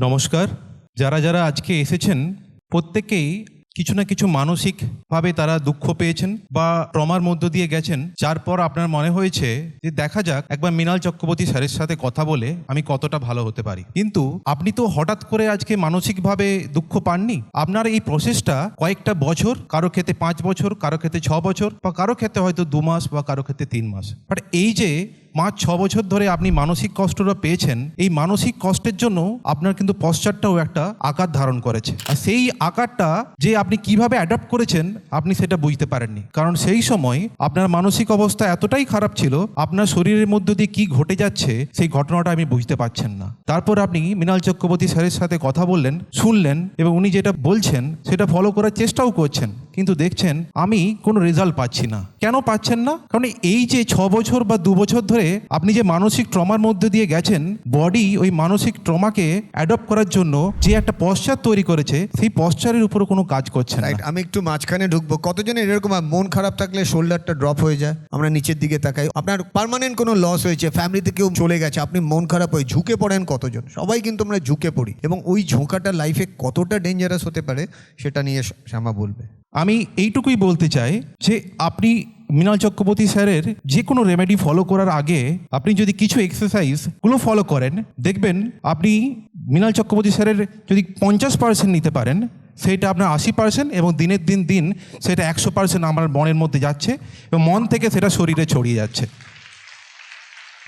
নমস্কার। যারা যারা আজকে এসেছেন প্রত্যেকেই কিছু না কিছু মানসিকভাবে তারা দুঃখ পেয়েছেন বা ট্রমার মধ্য দিয়ে গেছেন। যার পর আপনার মনে হয়েছে যে, দেখা যাক, একবার মৃণাল চক্রবর্তী স্যারের সাথে কথা বলে আমি কতটা ভালো হতে পারি। কিন্তু আপনি তো হঠাৎ করে আজকে মানসিকভাবে দুঃখ পাননি? আপনার এই প্রসেসটা কয়েকটা বছর, কারও ক্ষেত্রে পাঁচ বছর, কারও ক্ষেত্রে ছ বছর, বা কারও ক্ষেত্রে হয়তো দু মাস, বা কারও ক্ষেত্রে তিন মাস। বাট এই যে পাঁচ ছ বছর ধরে আপনি মানসিক কষ্টটা পেয়েছেন। এই মানসিক কষ্টের জন্য আপনার কিন্তু পশ্চারটাও একটা আকার ধারণ করেছে। আর সেই আকারটা যে আপনি কীভাবে অ্যাডাপ্ট করেছেন, আপনি সেটা বুঝতে পারেননি। কারণ সেই সময় আপনার মানসিক অবস্থা এতটাই খারাপ ছিল, আপনার শরীরের মধ্য দিয়ে কি ঘটে যাচ্ছে, সেই ঘটনাটা আমি বুঝতে পারছেন না। তারপর আপনি মৃণাল চক্রবর্তী স্যারের সাথে কথা বললেন, শুনলেন এবং উনি যেটা বলছেন, সেটা ফলো করার চেষ্টাও করছেন। কিন্তু দেখছেন, আমি কোনো রেজাল্ট পাচ্ছি না। কেন পাচ্ছেন না? কারণ এই যে ছ বছর বা দু বছর ধরে আপনি যে মানসিক ট্রমার মধ্যে দিয়ে গেছেন বডি ওই মানসিক ট্রমাকে অ্যাডপ্ট করার জন্য যে একটা পশ্চার তৈরি করেছে সেই পশ্চারের উপর কোনো কাজ করছে না। আমি একটু মাঝখানে ঢুকবো। কতজনের এরকম মন খারাপ থাকলে শোল্ডারটা ড্রপ হয়ে যায়? আমরা নিচের দিকে তাকাই। আপনার পার্মানেন্ট কোনো লস হয়েছে ফ্যামিলিতে কেউ চলে গেছে আপনি মন খারাপ হয়ে ঝুঁকে পড়েন কতজন? সবাই কিন্তু আমরা ঝুঁকে পড়ি। এবং ওই ঝোঁকাটা লাইফে কতটা ডেঞ্জারাস হতে পারে সেটা নিয়ে শ্যামা বলবে। আমি এইটুকুই বলতে চাই যে আপনি মৃণাল চক্রবর্তী স্যারের যে কোনো রেমেডি ফলো করার আগে আপনি যদি কিছু এক্সারসাইজগুলো ফলো করেন, দেখবেন আপনি মৃণাল চক্রবর্তী স্যারের যদি পঞ্চাশ পার্সেন্ট নিতে পারেন, সেটা আপনার আশি পার্সেন্ট এবং দিনের দিন দিন সেটা একশো পার্সেন্ট আমার মনের মধ্যে যাচ্ছে এবং মন থেকে সেটা শরীরে ছড়িয়ে যাচ্ছে।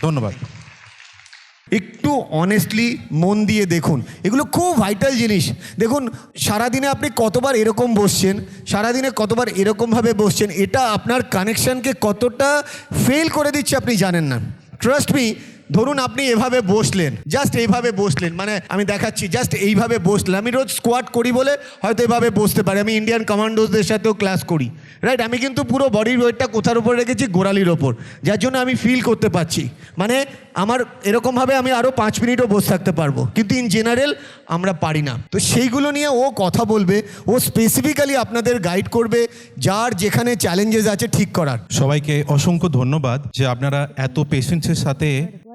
ধন্যবাদ। একটু অনেস্টলি মন দিয়ে দেখুন। এগুলো খুব ভাইটাল জিনিস। দেখুন, সারাদিনে আপনি কতবার এরকম বসছেন, সারাদিনে কতবার এরকমভাবে বসছেন, এটা আপনার কানেকশানকে কতটা ফেল করে দিচ্ছে আপনি জানেন না। ট্রাস্ট মি ধরুন আপনি এভাবে বসলেন জাস্ট এইভাবে বসলেন মানে আমি দেখাচ্ছি জাস্ট এইভাবে বসলেন। আমি রোজ স্কোয়াট করি বলে হয়তো এভাবে বসতে পারি। আমি ইন্ডিয়ান কমান্ডোসদের সাথেও ক্লাস করি রাইট আমি কিন্তু পুরো বডির ওয়েটটা কোথার উপর রেখেছি? গোড়ালির ওপর, যার জন্য আমি ফিল করতে পারছি। মানে আমার এরকমভাবে আমি আরও পাঁচ মিনিটও বসে থাকতে পারব। কিন্তু ইন জেনারেল আমরা পারি না। তো সেইগুলো নিয়ে ও কথা বলবে, ও স্পেসিফিক্যালি আপনাদের গাইড করবে, যার যেখানে চ্যালেঞ্জেস আছে ঠিক করার। সবাইকে অসংখ্য ধন্যবাদ যে আপনারা এত পেশেন্সের সাথে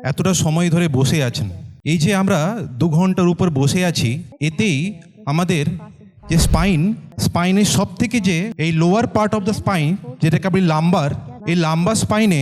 এতটা সময় ধরে বসে আছেন। এই যে আমরা দু ঘণ্টার উপর বসে আছি, এতেই আমাদের যে স্পাইন স্পাইনের সব থেকে যে এই lower part of the spine যেটাকে আপনি লাম্বার এই লাম্বা স্পাইনে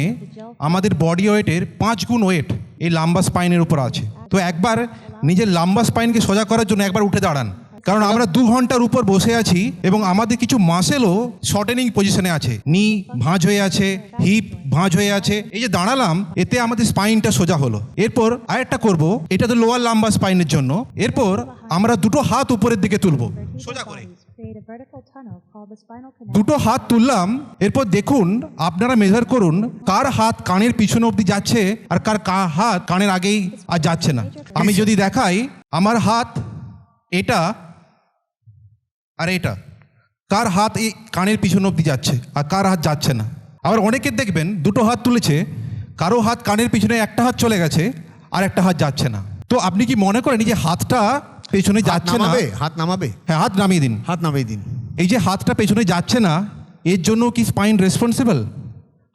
আমাদের বডি ওয়েটের পাঁচ গুণ ওয়েট এই লাম্বা স্পাইনের উপর আছে। তো একবার নিজের লাম্বা স্পাইনকে সোজা করার জন্য একবার উঠে দাঁড়ান। কারণ আমরা দু ঘণ্টার উপর বসে আছি এবং আমাদের কিছু মাসেলও শর্টেনিং পজিশনে আছে। নি ভাঁজ হয়ে আছে হিপ ভাঁজ হয়ে আছে। এই যে দাঁড়ালাম, এতে আমাদের স্পাইনটা সোজা হলো। এরপর আরেকটা করব, এটা তো লোয়ার লাম্বা স্পাইনের জন্য। এরপর আমরা দুটো হাত উপরের দিকে তুলবো। সোজা করে. দুটো হাত তুললাম, এরপর দেখুন, আপনারা মেজার করুন, কার হাত কানের পিছনে অবধি যাচ্ছে আর কার হাত কানের আগেই আর যাচ্ছে না। আমি যদি দেখাই, আমার হাত এটা আর এটা। কার হাত এই কানের পিছনে অবধি যাচ্ছে আর কার হাত যাচ্ছে না। আবার অনেকের দেখবেন দুটো হাত তুলেছে কারও হাত কানের পিছনে একটা হাত চলে গেছে আর একটা হাত যাচ্ছে না। তো আপনি কি মনে করেন যে হাতটা পেছনে যাচ্ছে না? হাত নামাবে। হ্যাঁ হাত নামিয়ে দিন। হাত নামিয়ে দিন। এই যে হাতটা পেছনে যাচ্ছে না এর জন্য কি স্পাইন রেসপন্সিবল?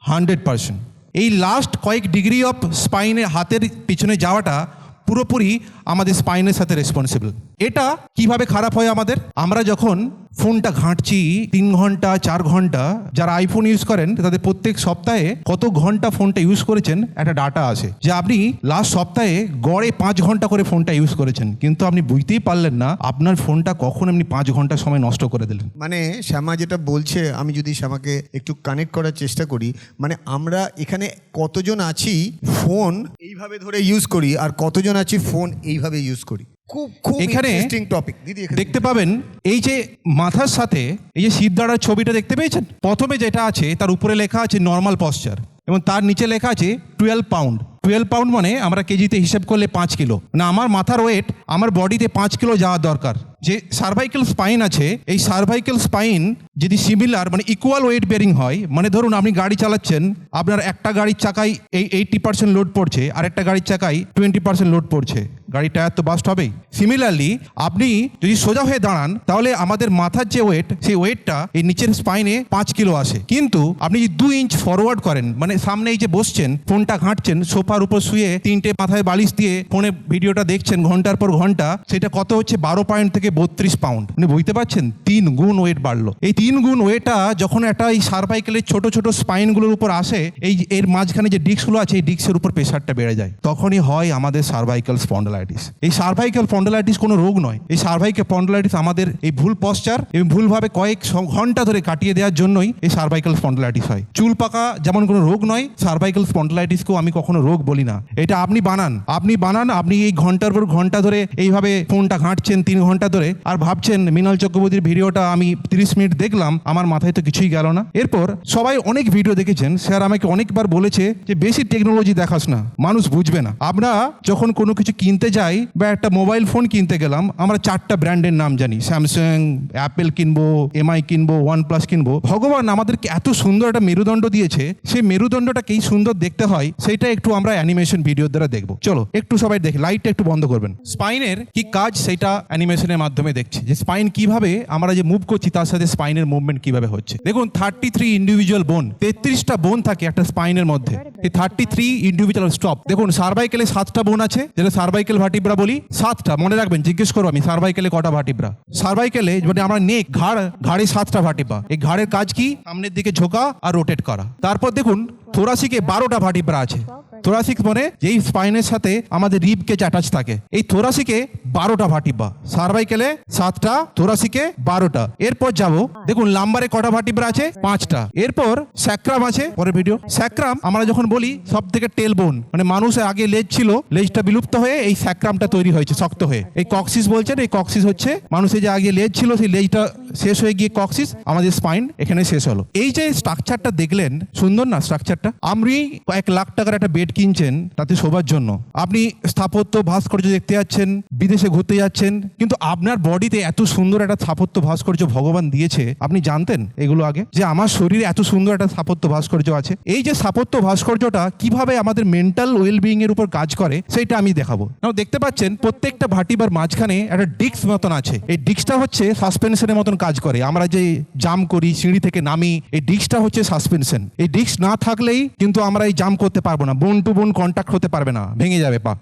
Hundred percent. এই লাস্ট কয়েক ডিগ্রি অফ স্পাইনের হাতের পিছনে যাওয়াটা পুরোপুরি আমাদের স্পাইনের সাথে রেসপন্সিবল। এটা কীভাবে খারাপ হয় আমাদের? আমরা যখন ফোনটা ঘাঁটছি তিন ঘণ্টা, চার ঘণ্টা, যারা আইফোন ইউজ করেন, তাদের প্রত্যেক সপ্তাহে কত ঘণ্টা ফোনটা ইউজ করেছেন? একটা ডাটা আছে। যে আপনি লাস্ট সপ্তাহে গড়ে পাঁচ ঘণ্টা করে ফোনটা ইউজ করেছেন। কিন্তু আপনি বুঝতেই পারলেন না, আপনার ফোনটা কখন এমনি পাঁচ ঘণ্টা সময় নষ্ট করে দিলেন। মানে শ্যামা যেটা বলছে, আমি যদি শ্যামাকে একটু কানেক্ট করার চেষ্টা করি মানে আমরা এখানে কতজন আছি ফোন এইভাবে ধরে ইউজ করি, আর কতজন আছি ফোন এইভাবে ইউজ করি। খুব খুব এখানে ইন্টারেস্টিং টপিক দিদি দেখতে পাবেন এই যে মাথার সাথে এই যে শিবদাড়ার ছবিটা দেখতে পেয়েছেন? প্রথমে যেটা আছে তার উপরে লেখা আছে নর্মাল পশ্চার এবং তার নিচে লেখা আছে টুয়েলভ পাউন্ড টুয়েলভ পাউন্ড মানে আমরা কেজিতে হিসেব করলে পাঁচ কিলো। না আমার মাথার ওয়েট আমার বডিতে পাঁচ কিলো যাওয়া দরকার। যে সার্ভাইকেল স্পাইন আছে, এই সার্ভাইকেল স্পাইন যদি সিমিলার মানে ইকুয়াল ওয়েট বেরিং হয় মানে ধরুন আপনি গাড়ি চালাচ্ছেন, আপনার একটা গাড়ির চাকায় এই এইটটি পার্সেন্ট লোড পড়ছে, আর একটা গাড়ির চাকায় টোয়েন্টি পার্সেন্ট লোড পড়ছে। গাড়ির টায়ার তো বাস্ট হবেই। সিমিলারলি আপনি যদি সোজা হয়ে দাঁড়ান, তাহলে আমাদের মাথার যে ওয়েট সেই ওয়েটটা এই নিচের স্পাইনে পাঁচ কিলো আসে। কিন্তু আপনি যদি দু ইঞ্চ ফরওয়ার্ড করেন মানে সামনে এই যে বসছেন, ফোনটা ঘাঁটছেন, সোফার উপর শুয়ে তিনটে মাথায় বালিশ দিয়ে ফোনে ভিডিওটা দেখছেন ঘণ্টার পর ঘণ্টা, সেটা কত হচ্ছে? বারো পয়েন্ট থেকে বত্রিশ পাউন্ড আপনি বুঝতে পারছেন? তিন গুণ ওয়েট বাড়লো। এই তিন গুণ ওয়েটটা যখন একটা এই সার্ভাইকেলের ছোট ছোট স্পাইনগুলোর উপর আসে, এই এর মাঝখানে যে ডিস্কগুলো আছে, এই ডিস্কের উপর প্রেশারটা বেড়ে যায়। তখনই হয় আমাদের সার্ভাইকাল স্পন্ডলাইটিস এই সার্ভাইকাল স্পন্ডলাইটিস কোনো রোগ নয়। এই সার্ভাইকাল স্পন্ডলাইটিস আমাদের এই ভুল পশ্চার এবং ভুলভাবে কয়েক ঘণ্টা ধরে কাটিয়ে দেওয়ার জন্যই এই সার্ভাইকাল স্পন্ডলাইটিস হয়। চুল পাকা যেমন কোনো রোগ নয় সার্ভাইকাল স্পন্ডলাইটিসকেও আমি কখনো রোগ বলি না। এটা আপনি বানান। আপনি বানান, আপনি এই ঘণ্টার পর ঘণ্টা ধরে এইভাবে ফোনটা ঘাঁটছেন, তিন ঘণ্টা ধরে। আর ভাবছেন মৃণাল চক্রবর্তীর ভিডিওটা আমি তিরিশ মিনিট দেখলাম, আমার মাথায় তো কিছুই গেল না। এরপর সবাই অনেক ভিডিও দেখেছেন, স্যার আমাকে অনেকবার বলেছে যে বেশি টেকনোলজি দেখাস না, মানুষ বুঝবে না। আমরা যখন কোনো কিছু কিনতে যাই বা একটা মোবাইল ফোন কিনতে গেলাম, আমরা চারটা ব্র্যান্ডের নাম জানি, স্যামসাং, অ্যাপেল কিনবো, এমআই কিনবো ওয়ান প্লাস কিনবো। ভগবান আমাদেরকে এত সুন্দর একটা মেরুদণ্ড দিয়েছে, সেই মেরুদণ্ডটাকেই সুন্দর দেখতে হয় সেটা একটু আমরা অ্যানিমেশন ভিডিও দ্বারা দেখব। চলো, একটু সবাই দেখি, লাইটটা একটু বন্ধ করবেন। স্পাইনের কি কাজ সেটা অ্যানিমেশনের মাধ্যমে দেখছি যে স্পাইন কীভাবে আমরা যে মুভ করছি, তার সাথে স্পাইনের মুভমেন্ট কীভাবে হচ্ছে। দেখুন থার্টি থ্রি ইন্ডিভিজুয়াল বোন তেত্রিশটা বোন থাকে একটা স্পাইনের মধ্যে। এই থার্টি থ্রি ইন্ডিভিজুয়াল স্টপ দেখুন সার্ভাইকেলে সাতটা বোন আছে, যেটা সার্ভাইকেল ভাটিব্রা বলি, সাতটা, মনে রাখবেন, জিজ্ঞেস করো আমি সার্ভাইকেলে কটা ভাটিব্রা সার্ভাইকেলে মানে আমরা নেক ঘাড়, ঘাড়ে সাতটা ভাটিব্রা এই ঘাড়ের কাজ কি? সামনের দিকে ঝোঁকা আর রোটেট করা। তারপর দেখুন থোরাসিকে বারোটা ভাটিব্রা আছে। থোরাসিক মানে যেই স্পাইনের সাথে আমাদের রিব কেজ অ্যাটাচ থাকে। এই থোরাসিকে বারোটা ভাটিব্রা সার্ভাইকেলে সাতটা, থোরাসিকে বারোটা। এরপর যাব, দেখুন, লাম্বারে কটা ভাটিব্রা আছে? পাঁচটা। এরপর স্যাক্রাম আছে? পরের ভিডিও স্যাক্রাম, আমরা যখন বলি সব থেকে টেল বোন মানে মানুষের আগে লেজ ছিল, লেজটা বিলুপ্ত হয়ে এই স্যাক্রামটা তৈরি হয়েছে, শক্ত হয়ে। এই কক্সিস বলছেন, এই কক্সিস হচ্ছে মানুষের যে আগে লেজ ছিল, সেই লেজটা শেষ হয়ে গিয়ে কক্সিস আমাদের স্পাইন এখানে শেষ হলো। এই যে স্ট্রাকচারটা দেখলেন, সুন্দর না স্ট্রাকচারটা আপনি কয়েক লাখ টাকার একটা বেড কিনছেন, তাতে শোবার জন্য। আপনি স্থাপত্য, ভাস্কর্য দেখতে যাচ্ছেন, বিদেশে ঘুরতে যাচ্ছেন, কিন্তু আপনার বডিতে এত সুন্দর একটা স্থাপত্য ভাস্কর্য ভগবান দিয়েছে, আপনি জানতেন এগুলো আগে? যে আমার শরীরে এত সুন্দর একটা স্থাপত্য ভাস্কর্য আছে। এই যে স্থাপত্য ভাস্কর্যটা কীভাবে আমাদের মেন্টাল ওয়েলবিং এর উপর কাজ করে সেটা আমি দেখাবো। দেখতে পাচ্ছেন, প্রত্যেকটা ভাটিবার মাঝখানে একটা ডিস্ক মতন আছে। এই ডিস্কটা হচ্ছে সাসপেনশনের মতন কাজ করে। আমরা যে জাম করি, সিঁড়ি থেকে নামি, এই ডিস্কটা হচ্ছে সাসপেনশন এই ডিস্ক না থাকলেই কিন্তু আমরা এই জাম করতে পারব না। বোন টু বোন কন্ট্যাক্ট হতে পারবে না। ভেঙে যাবে পা।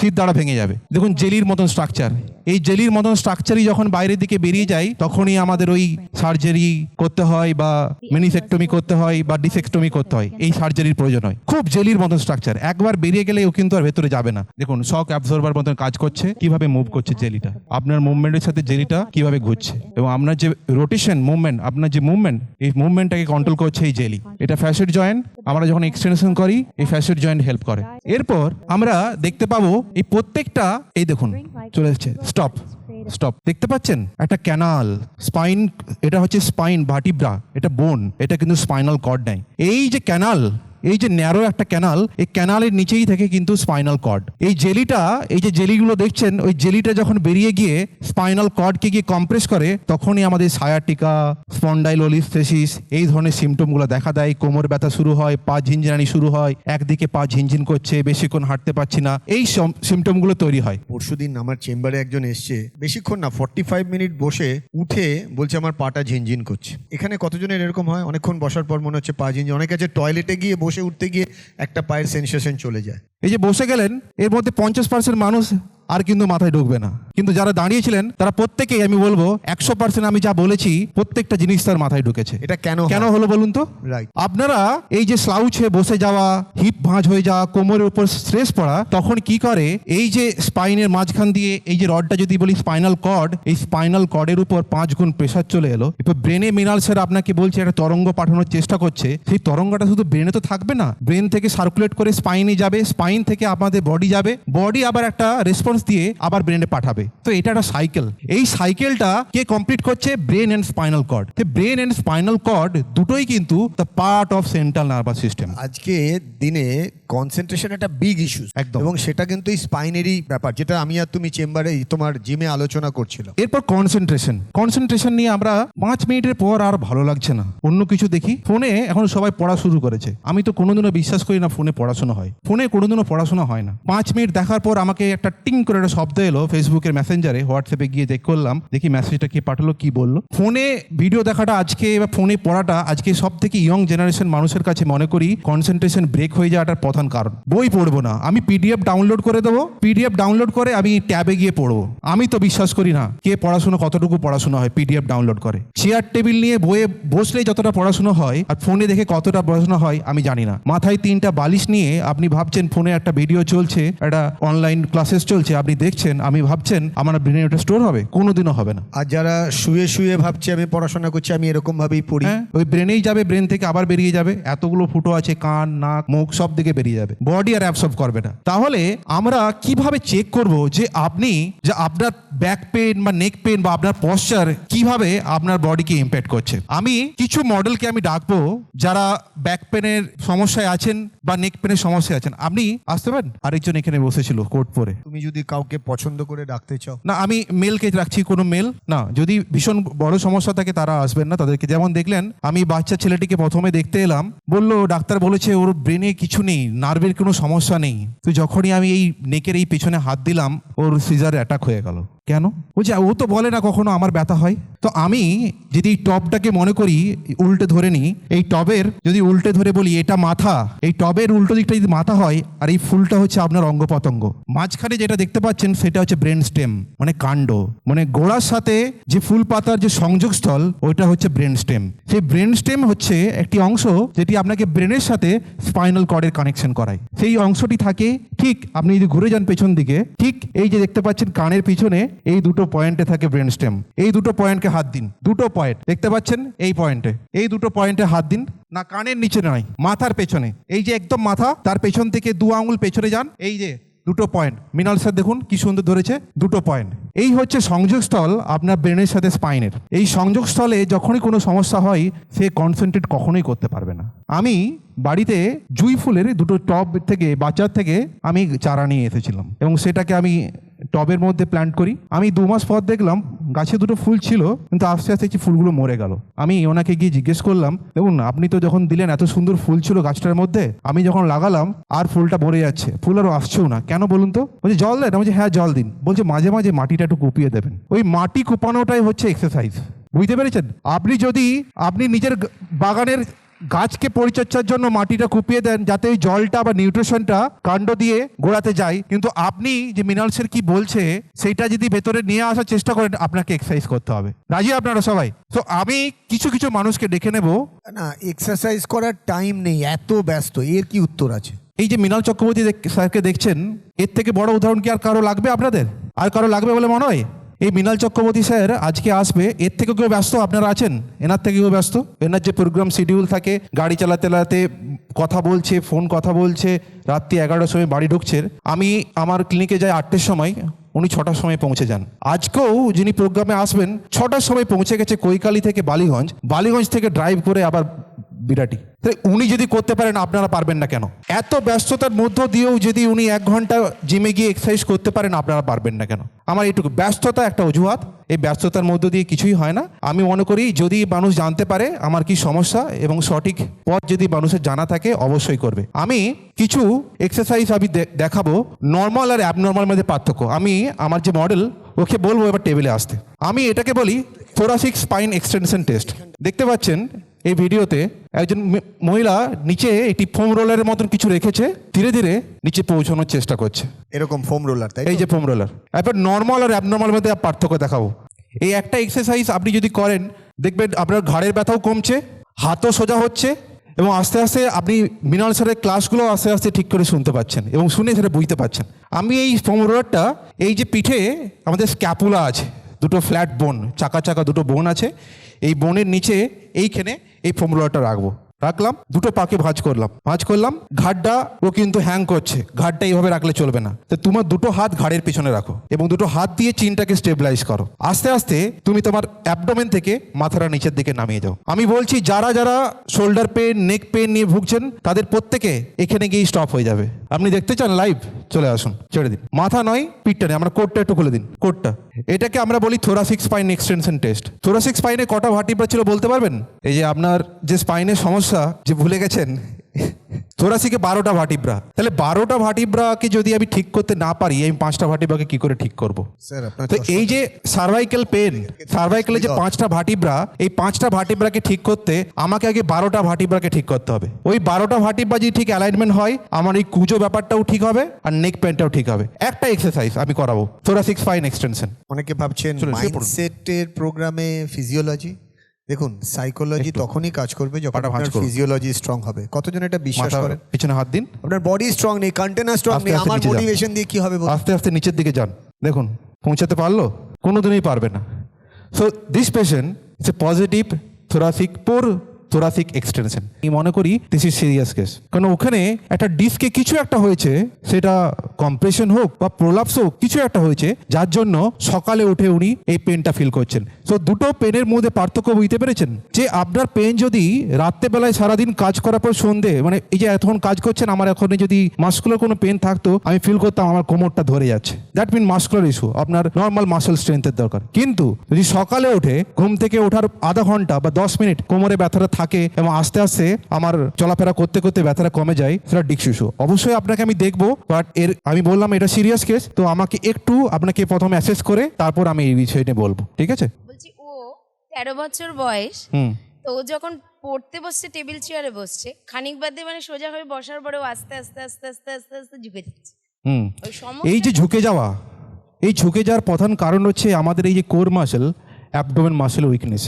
শীত দ্বারা ভেঙে যাবে। দেখুন, জেলির মতন স্ট্রাকচার এই জেলির মতন স্ট্রাকচারই যখন বাইরের দিকে বেরিয়ে যায়, তখনই আমাদের ওই সার্জারি করতে হয় বা মেনিসেক্টমি করতে হয় বা ডিসেক্টমি করতে হয়। এই সার্জারির প্রয়োজন হয়। খুব জেলির মতন স্ট্রাকচার একবার বেরিয়ে গেলে ও কিন্তু আর ভেতরে যাবে না। দেখুন শক অ্যাবজর্বার মতন কাজ করছে, কীভাবে মুভ করছে জেলিটা? আপনার মুভমেন্টের সাথে জেলিটা কীভাবে ঘুরছে? এবং আপনার যে রোটেশন মুভমেন্ট আপনার যে মুভমেন্ট এই মুভমেন্টটাকে কন্ট্রোল করছে এই জেলি। এটা ফ্যাসেট জয়েন্ট আমরা যখন এক্সটেনশন করি, এই ফ্যাসেট জয়েন্ট হেল্প করে। এরপর আমরা দেখতে পাবো এই প্রত্যেকটা, এই দেখুন চলে এসছে। স্টপ স্টপ দেখতে পাচ্ছেন? একটা ক্যানাল স্পাইন এটা হচ্ছে স্পাইন ভাটিব্রা এটা বোন এটা কিন্তু স্পাইনাল কর্ড নাই। এই যে ক্যানাল এই যে ন্যারো একটা ক্যানাল এই ক্যানালের নিচেই থেকে কিন্তু স্পাইনাল কর্ড এই জেলিটা এই যে জেলিগুলো দেখছেন, ওই জেলিটা যখন বেরিয়ে গিয়ে স্পাইনাল কর্ডকে গিয়ে কম্প্রেস করে, তখনই আমাদের সায়াটিকা স্পন্ডাইলোলিস্থেসিস এই ধরনের সিমটমগুলো দেখা দেয়। কোমর ব্যথা শুরু হয়, পা ঝিনঝিনানি শুরু হয়, একদিকে পা ঝিনঝিন করছে, বেশিক্ষণ হাঁটতে পারছি না, এই সিমটমগুলো তৈরি হয়। পরশুদিন আমার চেম্বারে একজন এসছে, বেশিক্ষণ না ফর্টি ফাইভ মিনিট বসে উঠে বলছে আমার পাটা ঝিনঝিন করছে। এখানে কতজনের এরকম হয়? অনেকক্ষণ বসার পর মনে হচ্ছে পা ঝিনঝিন, অনেকে আছে টয়লেটে গিয়ে বসে উঠতে গিয়ে একটা পায়ের সেন্সেশন চলে যায়। এই যে বসে গেলেন এর মধ্যে পঞ্চাশ পার্সেন্ট মানুষ আর কিন্তু মাথায় ঢুকবে না। কিন্তু যারা দাঁড়িয়েছিলেন তারা প্রত্যেকেই আমি বলব একশো পার্সেন্ট আমি যা বলেছি প্রত্যেকটা জিনিস তার মাথায় ঢুকেছে। এটা কেন কেন হলো বলুন তো? আপনারা এই যে স্লাউচ বসে যাওয়া হিপ ভাঁজ হয়ে যাওয়া কোমরের উপর স্ট্রেস পড়া তখন কি করে? এই যে স্পাইনের মাঝখান দিয়ে এই যে রডটা যদি বলি স্পাইনাল কর্ড এই স্পাইনাল কর্ডের উপর পাঁচ গুণ প্রেশার চলে এলো। এবার ব্রেনে মিনাল স্যার আপনাকে বলছে একটা তরঙ্গ পাঠানোর চেষ্টা করছে। সেই তরঙ্গটা শুধু ব্রেনে তো থাকবে না ব্রেন থেকে সার্কুলেট করে স্পাইনে যাবে স্পাইন থেকে আমাদের বডি যাবে। বডি আবার একটা রেসপন্স দিয়ে আবার ব্রেনে পাঠাবে। তো এটা একটা সাইকেল এই সাইকেলটা কে কমপ্লিট করছে? Brain and spinal cord brain and spinal cord দুটোই কিন্তু the part of central nervous system আজকে দিনে কনসেন্ট্রেশন একটা বিগ ইস্যু একদম। এবং সেটা কিন্তু এই স্পাইনেরই ব্যাপার যেটা আমি আর তুমি চেম্বারে তোমার জিমে আলোচনা করছিল এরপর কনসেন্ট্রেশন কনসেন্ট্রেশন নিয়ে আমরা পাঁচ মিনিটের পর আর ভালো লাগছে না। অন্য কিছু দেখি। ফোনে এখন সবাই পড়া শুরু করেছে। আমি তো কোনোদিনও বিশ্বাস করি না ফোনে পড়াশোনা হয়। ফোনে কোনোদিনও পড়াশোনা হয় না। পাঁচ মিনিট দেখার পর আমাকে একটা টিং করে একটা শব্দ এলো ফেসবুকের মেসেঞ্জারে, হোয়াটসঅ্যাপে গিয়ে দেখ করলাম, দেখি মেসেজটা কি পাঠালো, কি বলল। ফোনে ভিডিও দেখাটা আজকে বা ফোনে পড়াটা আজকে সব থেকে ইয়ং জেনারেশন মানুষের কাছে মনে করি কনসেন্ট্রেশন ব্রেক হয়ে যাওয়াটার প্রধান কারণ। বই পড়ব না। আমি পিডিএফ ডাউনলোড করে দেবো। পিডিএফ ডাউনলোড করে আমি ট্যাবে গিয়ে পড়ব। আমি তো বিশ্বাস করি না কে পড়াশোনা, কতটুকু পড়াশোনা হয় পিডিএফ ডাউনলোড করে। চেয়ার টেবিল নিয়ে বইয়ে বসলেই যতটা পড়াশোনা হয় আর ফোনে দেখে কতটা পড়াশোনা হয়, আমি জানি না। মাথায় তিনটা বালিশ নিয়ে আপনি ভাবছেন ফোনে একটা ভিডিও চলছে একটা অনলাইন ক্লাসেস চলছে আপনি দেখছেন আমি ভাবছেন আমার ব্রেনে ওটা স্টোর হবে কোনোদিনও হবে না। আর যারা শুয়ে শুয়ে ভাবছে আমি পড়াশোনা করছি আমি এরকম ভাবেই পড়ি। হ্যাঁ ওই ব্রেনেই যাবে ব্রেন থেকে আবার বেরিয়ে যাবে এতগুলো ফুটো আছে কান নাক মুখ সব দিকে বেরিয়ে যাবে। বডি আর অ্যাবসর্ব করবে না। তাহলে আমরা কীভাবে চেক করব যে আপনি যে আপনার ব্যাক পেন বা নেক পেন বা আপনার পশ্চার কীভাবে আপনার বডিকে ইম্প্যাক্ট করছে? আমি কিছু মডেলকে আমি ডাকবো যারা ব্যাক পেনের সমস্যায় আছেন বা নেক পেনের সমস্যায় আছেন। আপনি আসতে পারেন? আরেকজন এখানে বসেছিল কোট পরে। তুমি যদি কাউকে পছন্দ করে ডাকতে চাও। না আমি মেলকে রাখছি কোনো মেল? না যদি ভীষণ বড় সমস্যা থাকে তারা আসবেন না তাদেরকে। যেমন দেখলেন আমি বাচ্চা ছেলেটিকে প্রথমে দেখতে এলাম। বলল ডাক্তার বলেছে ওর ব্রেনে কিছু নেই নার্ভের কোনো সমস্যা নেই। তো যখনই আমি এই নেকের এই পেছনে হাত দিলাম ওর সিজার অ্যাটাক হয়ে গেল। কেন? বলছে ও তো বলে না কখনো আমার ব্যথা হয়। তো আমি যদি এই টবটাকে মনে করি, উল্টে ধরে নিই, এই টবের যদি উল্টে ধরে বলি, এটা মাথা, এই টবের উল্টো দিকটা যদি মাথা হয়, আর এই ফুলটা হচ্ছে আপনার অঙ্গ পতঙ্গ মাঝখানে যেটা দেখতে পাচ্ছেন, সেটা হচ্ছে ব্রেন স্টেম মানে কাণ্ড। মানে গোড়ার সাথে যে ফুল পাতার যে সংযোগস্থল, ওইটা হচ্ছে ব্রেন স্টেম। সেই ব্রেন স্টেম হচ্ছে একটি অংশ যেটি আপনাকে ব্রেনের সাথে স্পাইনাল কর্ডের কানেকশন করায়। সেই অংশটি থাকে ঠিক, আপনি যদি ঘুরে যান পেছন দিকে, ঠিক এই যে দেখতে পাচ্ছেন, কানের পিছনে এই দুটো পয়েন্টে থাকে ব্রেন স্টেম এই দুটো পয়েন্টকে হাত দিন। দুটো পয়েন্ট। দেখতে পাচ্ছেন? এই পয়েন্টে। এই দুটো পয়েন্টে হাত দিন। না, কানের নিচে নয়, মাথার পেছনে। এই যে একদম মাথা, তার পেছন থেকে দু আঙুল পেছনে যান। এই যে দুটো পয়েন্ট। মৃণাল স্যার দেখুন, কি সুন্দর ধরেছে। দুটো পয়েন্ট। এই হচ্ছে সংযোগস্থল আপনার ব্রেনের সাথে স্পাইনের। এই সংযোগস্থলে যখনই কোনো সমস্যা হয়, সে কনসেন্ট্রেট কখনোই করতে পারবে না। আমি বাড়িতে জুই ফুলের দুটো টব থেকে, বাচ্চার থেকে আমি চারা নিয়ে এসেছিলাম। এবং সেটাকে আমি টবের মধ্যে প্ল্যান্ট করি। আমি দু মাস পর দেখলাম গাছে দুটো ফুল ছিল, কিন্তু আস্তে আস্তে ফুলগুলো মরে গেল। আমি ওনাকে গিয়ে জিজ্ঞেস করলাম, দেখুন, আপনি তো যখন দিলেন এত সুন্দর ফুল ছিল গাছটার মধ্যে, আমি যখন লাগালাম, আর ফুলটা মরে যাচ্ছে। ফুল আরও আসছেও না। কেন বলুন তো? বলছে, জল দেন। বলছি হ্যাঁ জল দিন। বলছে, মাঝে মাঝে মাটিটা একটু কুপিয়ে দেবেন। ওই মাটি কুপানোটাই হচ্ছে এক্সারসাইজ বুঝতে পেরেছেন? আপনি যদি, আপনি নিজের বাগানের গাছকে পরিচর্যার জন্য মাটিটা কুপিয়ে দেন যাতে ওই জলটা বা নিউট্রিশনটা কাণ্ড দিয়ে গোড়াতে যায়। কিন্তু আপনি যে মিনারেলসের কি বলছে সেইটা যদি ভেতরে নিয়ে আসার চেষ্টা করেন আপনাকে এক্সারসাইজ করতে হবে। রাজি আপনারা সবাই? তো আমি কিছু কিছু মানুষকে ডেকে নেব। না এক্সারসাইজ করার টাইম নেই এত ব্যস্ত এর কি উত্তর আছে? এই যে মৃণাল চক্রবর্তী স্যারকে দেখছেন এর থেকে বড় উদাহরণ কি আর কারও লাগবে আপনাদের? আর কারও লাগবে বলে মনে হয়? এই মৃণাল চক্রবর্তী স্যার আজকে আসবে। এর থেকে কেউ ব্যস্ত? আপনারা আছেন? এনার থেকে কেউ ব্যস্ত? এনার যে প্রোগ্রাম শিডিউল থাকে, গাড়ি চালাতে চালাতে কথা বলছে ফোন কথা বলছে, রাত্রি এগারোটার সময় বাড়ি ঢুকছে। আমি আমার ক্লিনিকে যাই আটটার সময়, উনি ছটার সময় পৌঁছে যান। আজকেও যিনি প্রোগ্রামে আসবেন, ছটার সময় পৌঁছে গেছে কৈকালি থেকে বালিগঞ্জ। বালিগঞ্জ থেকে ড্রাইভ করে আবার বিরাটি। উনি যদি করতে পারেন, আপনারা পারবেন না কেন? এত ব্যস্ততার মধ্য দিয়েও যদি উনি এক ঘণ্টা জিমে গিয়ে এক্সারসাইজ করতে পারেন, আপনারা পারবেন না কেন? আমার এইটুকু, ব্যস্ততা একটা অজুহাত। এই ব্যস্ততার মধ্য দিয়ে কিছুই হয় না। আমি মনে করি, যদি মানুষ জানতে পারে আমার কি সমস্যা এবং সঠিক পথ যদি মানুষের জানা থাকে, অবশ্যই করবে। আমি কিছু এক্সারসাইজ আমি দেখাবো নর্মাল আর অ্যাবনর্মাল মধ্যে পার্থক্য। আমি আমার যে মডেল ওকে বলব এবার টেবিলে আসতে। আমি এটাকে বলি থোরাসিক স্পাইন এক্সটেনশন টেস্ট দেখতে পাচ্ছেন এই ভিডিওতে একজন মহিলা নিচে একটি ফোম রোলারের মতন কিছু রেখেছে ধীরে ধীরে নিচে পৌঁছানোর চেষ্টা করছে। এরকম ফোম রোলার তাই এই যে ফোম রোলার। এরপর নর্মাল আর অ্যাবনর্মাল মধ্যে পার্থক্য দেখাবো। এই একটা এক্সারসাইজ আপনি যদি করেন দেখবেন আপনার ঘাড়ের ব্যথাও কমছে হাতও সোজা হচ্ছে এবং আস্তে আস্তে আপনি মৃণাল স্যারের ক্লাসগুলো আস্তে আস্তে ঠিক করে শুনতে পাচ্ছেন এবং শুনে সেটা বুঝতে পাচ্ছেন। আমি এই ফোম রোলারটা এই যে পিঠে আমাদের স্ক্যাপুলা আছে দুটো ফ্ল্যাট বোন চাকা চাকা দুটো বোন আছে। এই বোনের নিচে এইখানে এই ফর্মুলাটা রাখব। রাখলাম, দুটো পাকে ভাঁজ করলাম। ভাঁজ করলাম ঘাটটা ও কিন্তু হ্যাং করছে। ঘাটটা এইভাবে রাখলে চলবে না। তো তোমার দুটো হাত ঘাড়ের পিছনে রাখো এবং দুটো হাত দিয়ে চিনটাকে স্টেবিলাইজ করো। আস্তে আস্তে তুমি তোমার অ্যাবডোমেন থেকে মাথাটা নিচের দিকে নামিয়ে যাও আমি বলছি, যারা যারা শোল্ডার পেন নেক পেন নিয়ে ভুগছেন, তাদের প্রত্যেকে এখানে গিয়ে স্টপ হয়ে যাবে। আপনি দেখতে চান লাইভ চলে আসুন, ছেড়ে দিন। মাথা নয়, পিঠটা নেই। আমরা কোটটা একটু খুলে দিন। কোটটা এটাকে আমরা বলি thoracic spine extension test thoracic স্পাইনে কটা ভাটিব্রা ছিল বলতে পারবেন? এই যে আপনার যে স্পাইনের সমস্যা যে ভুলে গেছেন? থোরাসিকে বারোটা ভাটিব্রা। তাহলে বারোটা ভাটিব্রাকে যদি আমি ঠিক করতে না পারি আমি পাঁচটা ভাটিব্রাকে কি করে ঠিক করব? স্যার তো এই যে সার্ভাইকেল পেন সার্ভাইকেলের যে পাঁচটা ভাটিব্রা এই পাঁচটা ভাটিব্রাকে ঠিক করতে আমাকে আগে বারোটা ভাটিব্রাকে ঠিক করতে হবে। ওই বারোটা ভাটিব্রা যদি ঠিক অ্যালাইনমেন্ট হয় আমার এই কুজো ব্যাপারটাও ঠিক হবে আর নেক পেনটাও ঠিক হবে। একটা এক্সারসাইজ আমি করাবো। থোরাসিক ফাইন এক্সটেনশন অনেকে ভাবছেন মাইন্ডসেটের প্রোগ্রামে ফিজিওলজি দেখুন সাইকোলজি তখনই কাজ করবে যখন আপনার ফিজিওলজি স্ট্রং হবে। কতজন এটা বিশ্বাস করেন? পিছনে হাত দিন। আপনার বডি স্ট্রং নেই কন্টেনার স্ট্রং নেই আমার মোটিভেশন দিয়ে কি হবে আস্তে আস্তে নিচের দিকে যান। দেখুন পৌঁছাতে পারল? কোনোদিনই পারবে না। So this patient it's a positive thoracic poor thoracic extension আমি মনে করি দিস ইজ সিরিয়াস কেস কারণ ওখানে একটা ডিস্কে কিছু একটা হয়েছে সেটা কম্প্রেশন হোক বা প্রোলাপস হোক কিছু একটা হয়েছে যার জন্য সকালে উঠে উনি এই পেনটা ফিল করছেন। সো দুটো পেনের মধ্যে পার্থক্য বুঝতে পেরেছেন? যে আপনার পেন যদি রাত্রেবেলায় সারাদিন কাজ করার পর সন্ধে মানে এই যে এতক্ষণ কাজ করছেন, আমার এখন যদি মাস্কুলার কোনো পেন থাকতো, আমি ফিল করতাম আমার কোমরটা ধরে যাচ্ছে। দ্যাট মিন মাস্কুলার ইস্যু আপনার নর্মাল মাসেল স্ট্রেংথের দরকার। কিন্তু যদি সকালে উঠে ঘুম থেকে ওঠার আধা ঘণ্টা বা দশ মিনিট কোমরে ব্যথাটা থাকে এবং আস্তে আস্তে আমার চলাফেরা করতে করতে ব্যথাটা কমে যায়, সেটা ডিক্স ইস্যু অবশ্যই আপনাকে আমি দেখব বাট এর, আমি বললাম এটা সিরিয়াস কেস তো আমাকে একটু আপনাকে প্রথমে অ্যাসেস করে, তারপর আমি এই বিষয় নিয়ে বলব। ঠিক আছে? তেরো বছর বয়স। হুম। তো ও যখন পড়তে বসছে টেবিল চেয়ারে বসছে খানিক বাদে মানে সোজা হয়ে বসার পরে ও আস্তে আস্তে আস্তে আস্তে আস্তে আস্তে ঝুঁকে যাচ্ছে। হুম। এই যে ঝুঁকে যাওয়া এই ঝুঁকে যাওয়ার প্রধান কারণ হচ্ছে আমাদের এই যে core muscle abdomen muscle weakness.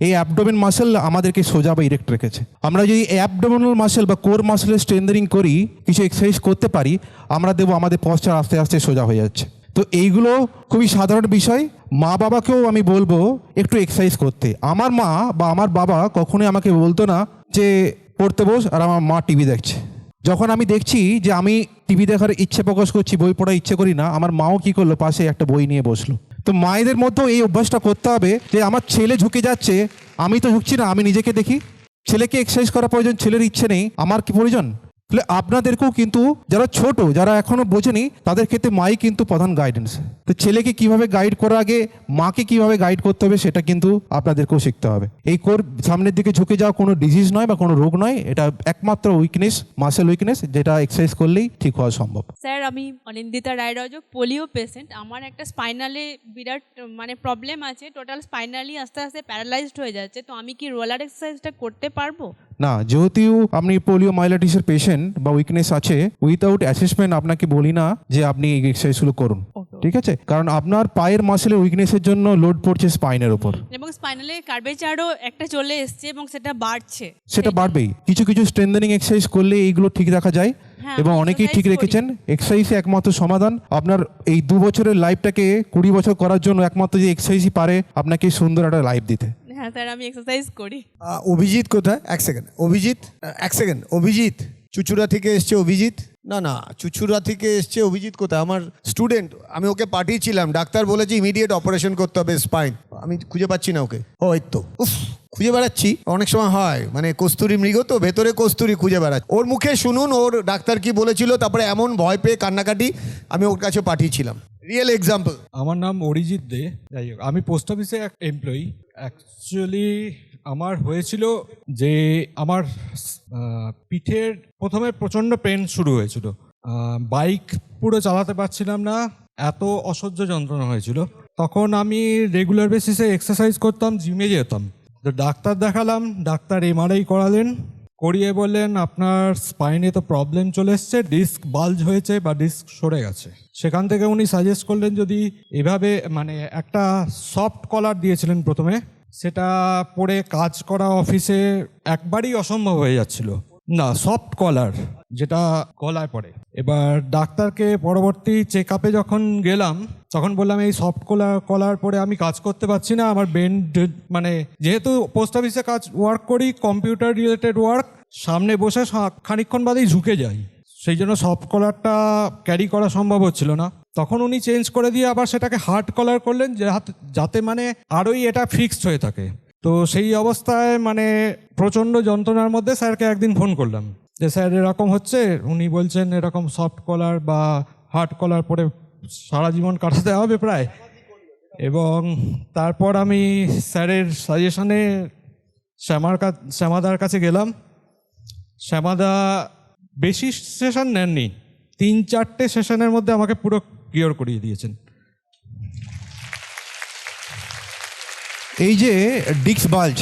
এই অ্যাবডোমেন মাসেল আমাদেরকে সোজা বা ইরেক্ট রেখেছে। আমরা যদি অ্যাবডোমিনাল মাসেল বা কোর মাসেলের স্ট্রেন্দারিং করি কিছু এক্সারসাইজ করতে পারি আমরা দেবো আমাদের পশ্চার আস্তে আস্তে সোজা হয়ে যাচ্ছে। তো এইগুলো খুবই সাধারণ বিষয়। মা বাবাকেও আমি বলব একটু এক্সারসাইজ করতে। আমার মা বা আমার বাবা কখনোই আমাকে বলতো না যে, পড়তে বস আর আমার মা টিভি দেখছে। যখন আমি দেখছি যে আমি টিভি দেখার ইচ্ছে প্রকাশ করছি, বই পড়ার ইচ্ছে করি না, আমার মাও কি করল? পাশে একটা বই নিয়ে বসল। তো মায়েদের মধ্যেও এই অভ্যাসটা করতে হবে যে, আমার ছেলে ঝুঁকে যাচ্ছে, আমি তো ঝুঁকছি না, আমি নিজেকে দেখি। ছেলেকে এক্সারসাইজ করা প্রয়োজন, ছেলের ইচ্ছে নেই। আমার কি প্রয়োজন? তাহলে আপনাদেরকেও কিন্তু, যারা ছোট, যারা এখনও বোঝেনি, তাদের ক্ষেত্রে মাই কিন্তু প্রধান গাইডেন্স তো ছেলেকে কীভাবে গাইড করার আগে, মাকে কীভাবে গাইড করতে হবে, সেটা কিন্তু আপনাদেরকেও শিখতে হবে। এই কোর সামনের দিকে ঝুঁকে যাওয়া কোনো ডিজিজ নয় বা কোনো রোগ নয়, এটা একমাত্র উইকনেস মাসেল উইকনেস যেটা এক্সারসাইজ করলেই ঠিক হওয়া সম্ভব। স্যার, আমি অনিন্দিতা রায় রায়রাজক পোলিও পেশেন্ট আমার একটা স্পাইনালে বিরাট মানে প্রবলেম আছে টোটাল স্পাইনালি আস্তে আস্তে প্যারালাইজড হয়ে যাচ্ছে, তো আমি কি রোলার এক্সারসাইজটা করতে পারব? না যেহেতু আপনি পোলিও মাইলাইটিসের পেশেন্ট বা উইকনেস আছে উইথাউট অ্যাসেসমেন্ট আপনাকে বলি না যে আপনি এই এক্সারসাইজগুলো করুন। ঠিক আছে? কারণ আপনার পায়ের মাসেলের উইকনেসের জন্য লোড পড়ছে স্পাইনের উপর। এবং স্পাইনালে কার্বেচারও একটা চলে এসছে এবং সেটা বাড়ছে। সেটা বাড়বেই। কিছু কিছু স্ট্রেন্থেনিং এক্সারসাইজ করলে এইগুলো ঠিক রাখা যায় হ্যাঁ, এবং অনেকেই ঠিক রেখেছেন। এক্সারসাইজ একমাত্র সমাধান। আপনার এই দু বছরের লাইফটাকে কুড়ি বছর করার জন্য একমাত্র যে এক্সারসাইজই পারে আপনাকে সুন্দর একটা লাইফ দিতে। হ্যাঁ স্যার আমি এক্সারসাইজ করি। অভিজিৎ কোথায়? এক সেকেন্ড অভিজিৎ? এক সেকেন্ড অভিজিৎ? চুচুড়া থেকে এসছে অভিজিৎ? না না চুচুড়া থেকে এসছে অভিজিৎ কোথায়? আমার স্টুডেন্ট আমি ওকে পাঠিয়েছিলাম। ডাক্তার বলেছে ইমিডিয়েট অপারেশন করতে হবে স্পাইন আমি খুঁজে পাচ্ছি না ওকে। ও এই তো। উফ খুঁজে বেড়াচ্ছি। অনেক সময় হয় মানে কস্তুরি মৃগ তো ভেতরে কস্তুরি খুঁজে বেড়াচ্ছে। ওর মুখে শুনুন ওর ডাক্তার কি বলেছিল তারপরে এমন ভয় পেয়ে কান্নাকাটি আমি ওর কাছে পাঠিয়েছিলাম। রিয়েল এক্সাম্পল আমার নাম অরিজিৎ দে। যাই হোক আমি পোস্ট অফিসে এক এমপ্লয়ি অ্যাকচুয়ালি আমার হয়েছিল যে আমার পিঠের প্রথমে প্রচণ্ড পেন শুরু হয়েছিল। বাইক পুরো চালাতে পারছিলাম না, এত অসহ্য যন্ত্রণা হয়েছিল। তখন আমি রেগুলার বেসিসে এক্সারসাইজ করতাম জিমে যেতাম। তো ডাক্তার দেখালাম, ডাক্তার এমআরআই করালেন। করিয়ে বললেন, আপনার স্পাইনে তো প্রবলেম চলে এসছে ডিস্ক বাল্জ হয়েছে বা ডিস্ক সরে গেছে। সেখান থেকে উনি সাজেস্ট করলেন যদি এভাবে মানে একটা সফট কলার দিয়েছিলেন প্রথমে, সেটা পরে কাজ করা অফিসে একবারই অসম্ভব হয়ে যাচ্ছিল। না সফট কলার যেটা গলায় পড়ে। এবার ডাক্তারকে পরবর্তী চেক আপে যখন গেলাম, তখন বললাম, এই সফট কলার কলার পরে আমি কাজ করতে পারছি না, আমার বেন্ড মানে যেহেতু পোস্ট অফিসে কাজ ওয়ার্ক করি কম্পিউটার রিলেটেড ওয়ার্ক সামনে বসে খানিকক্ষণ বাদেই ঝুঁকে যাই। সেই জন্য সফট কলারটা ক্যারি করা সম্ভব হচ্ছিল না। তখন উনি চেঞ্জ করে দিয়ে আবার সেটাকে হার্ড কলার করলেন যাতে মানে আরোই এটা ফিক্সড হয়ে থাকে। তো সেই অবস্থায় মানে প্রচণ্ড যন্ত্রণার মধ্যে স্যারকে একদিন ফোন করলাম। যে স্যার, এরকম হচ্ছে? উনি বলছেন এরকম সফট কলার বা হার্ড কলার পরে সারা জীবন কাটাতে হবে প্রায়। এবং তারপর আমি স্যারের সাজেশনে শ্যামার কাছ শ্যামাদার কাছে গেলাম। শ্যামাদা বেশি সেশন নেননি। তিন চারটে সেশনের মধ্যে আমাকে পুরো ক্লিয়ার করিয়ে দিয়েছেন। এই যে ডিক্স বাল্জ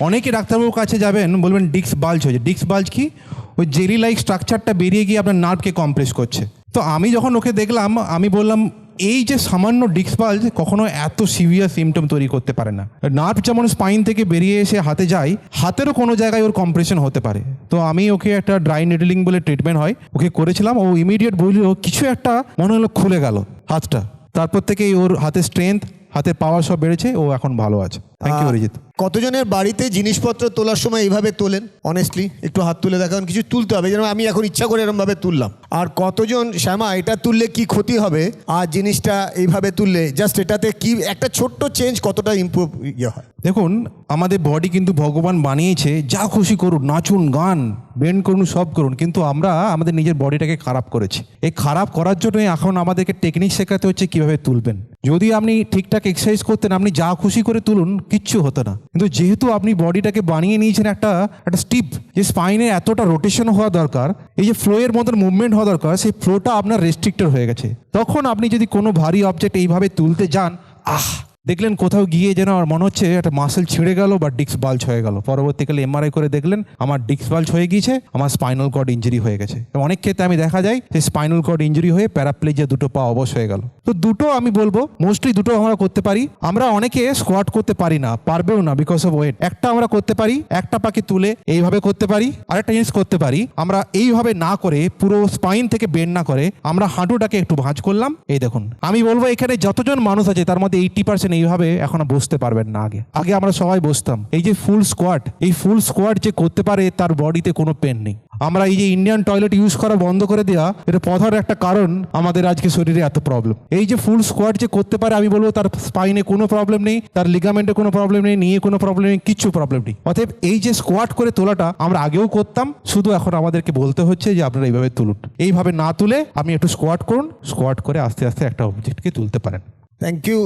অনেকে ডাক্তারবাবুর কাছে যাবেন, বলবেন ডিক্স বাল্জ হয়েছে। ডিক্স বাল্জ কি? ওই জেলি লাইক স্ট্রাকচারটা বেরিয়ে গিয়ে আপনার নার্ভকে কম্প্রেস করছে। তো আমি যখন ওকে দেখলাম, আমি বললাম, এই যে সামান্য ডিক্স বাল্জ কখনো এত সিভিয়ার সিমটম তৈরি করতে পারে না। নার্ভ যেমন স্পাইন থেকে বেরিয়ে এসে হাতে যায়, হাতেরও কোনো জায়গায় ওর কম্প্রেশন হতে পারে। তো আমি ওকে একটা ড্রাই নিডলিং বলে ট্রিটমেন্ট হয়, ওকে করেছিলাম, ও ইমিডিয়েট বলল কিছু একটা মনে হলো খুলে গেল হাতটা। তারপর থেকেই ওর হাতে স্ট্রেংথ হাতে পাওয়ার সব বেড়েছে ও এখন ভালো আছে। Thank you Arijit. কতজনের বাড়িতে জিনিসপত্র তোলার সময় এইভাবে তোলেন? অনেস্টলি একটু হাত তুলে দেখান কিছু তুলতে হবে যেন আমি এখন ইচ্ছা করে এরমভাবে তুললাম। আর কতজন শ্যামা এটা তুললে কি ক্ষতি হবে? আর জিনিসটা এইভাবে তুললে জাস্ট এটাতে কি একটা ছোট্ট চেঞ্জ কতটা ইম্প্রুভ ইয়ে হয়? দেখুন আমাদের বডি কিন্তু ভগবান বানিয়েছে যা খুশি করুন নাচুন গান বেন্ড করুন সব করুন কিন্তু আমরা আমাদের নিজের বডিটাকে খারাপ করেছি। এই খারাপ করার জন্যই এখন আমাদেরকে টেকনিক শেখাতে হচ্ছে কীভাবে তুলবেন। যদি আপনি ঠিকঠাক এক্সারসাইজ করতেন, আপনি যা খুশি করে তুলুন, কিচ্ছু হতো না। কিন্তু যেহেতু আপনি বডিটাকে বানিয়ে নিয়েছেন একটা একটা স্টিপ যে স্পাইনে এতটা রোটেশন হওয়া দরকার, এই যে ফ্লোয়ের মতন মুভমেন্ট হওয়া দরকার, সেই ফ্লোটা আপনার রেস্ট্রিক্টেড হয়ে গেছে। তখন আপনি যদি কোনো ভারী অবজেক্ট এইভাবে তুলতে যান, আহ! দেখলেন কোথাও গিয়ে যেন আমার মনে হচ্ছে একটা মাসেল ছিঁড়ে গেল বা ডিক্স বাল্জ হয়ে গেল। পরবর্তীকালে এমআরআই করে দেখলেন আমার ডিক্স বাল্জ হয়ে গিয়েছে, আমার স্পাইনাল কর্ড ইঞ্জুরি হয়ে গেছে। অনেক ক্ষেত্রে আমি দেখা যায় যে স্পাইনাল কর্ড ইঞ্জুরি হয়ে প্যারাপ্লেজিয়া দুটো পা অবশ হয়ে গেল। তো দুটো আমি বলব মোস্টলি দুটো আমরা করতে পারি। আমরা অনেকে স্কোয়াট করতে পারি না, পারবেও না বিকজ অফ ওয়েট একটা আমরা করতে পারি, একটা পাকে তুলে এইভাবে করতে পারি, আরেকটা জিনিস করতে পারি। আমরা এইভাবে না করে পুরো স্পাইন থেকে বেন্ড না করে আমরা হাঁটুটাকে একটু ভাঁজ করলাম, এই দেখুন। আমি বলব এখানে যতজন মানুষ আছে, তার মধ্যে এইটি পার্সেন্ট এইভাবে এখনও বসতে পারবেন না আগে। আগে আমরা সবাই বসতাম। এই যে ফুল স্কোয়াট এই ফুল স্কোয়াট যে করতে পারে তার বডিতে কোনো পেন নেই। আমরা এই যে ইন্ডিয়ান টয়লেট ইউজ করা বন্ধ করে দেওয়া এটা প্রধান একটা কারণ আমাদের আজকে শরীরে এত প্রবলেম এই যে ফুল স্কোয়াট যে করতে পারে, আমি বলব তার স্পাইনে কোনো প্রবলেম নেই, তার লিগামেন্টে কোনো প্রবলেম নেই নিয়ে কোনো প্রবলেম নেই, কিচ্ছু প্রবলেম নেই। অতএব এই যে স্কোয়াট করে তোলাটা আমরা আগেও করতাম, শুধু এখন আমাদেরকে বলতে হচ্ছে যে আপনারা এইভাবে তুলুন। এইভাবে না তুলে আপনি একটু স্কোয়াট করুন স্কোয়াট করে আস্তে আস্তে একটা অবজেক্টকে তুলতে পারেন। থ্যাংক ইউ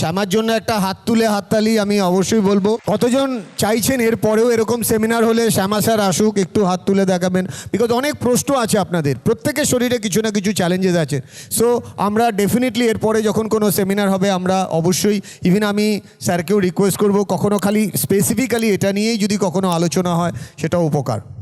শ্যামার জন্য একটা হাত তুলে হাততালি আমি অবশ্যই বলব। কতজন চাইছেন এর পরেও এরকম সেমিনার হলে শ্যামা স্যার আসুক, একটু হাত তুলে দেখাবেন। বিকজ অনেক প্রশ্ন আছে আপনাদের। প্রত্যেকের শরীরে কিছু না কিছু চ্যালেঞ্জেস আছে। সো আমরা ডেফিনেটলি এরপরে যখন কোনো সেমিনার হবে, আমরা অবশ্যই ইভেন আমি স্যারকেও রিকোয়েস্ট করব, কখনো খালি স্পেসিফিক্যালি এটা নিয়েই যদি কখনো আলোচনা হয়, সেটাও উপকার।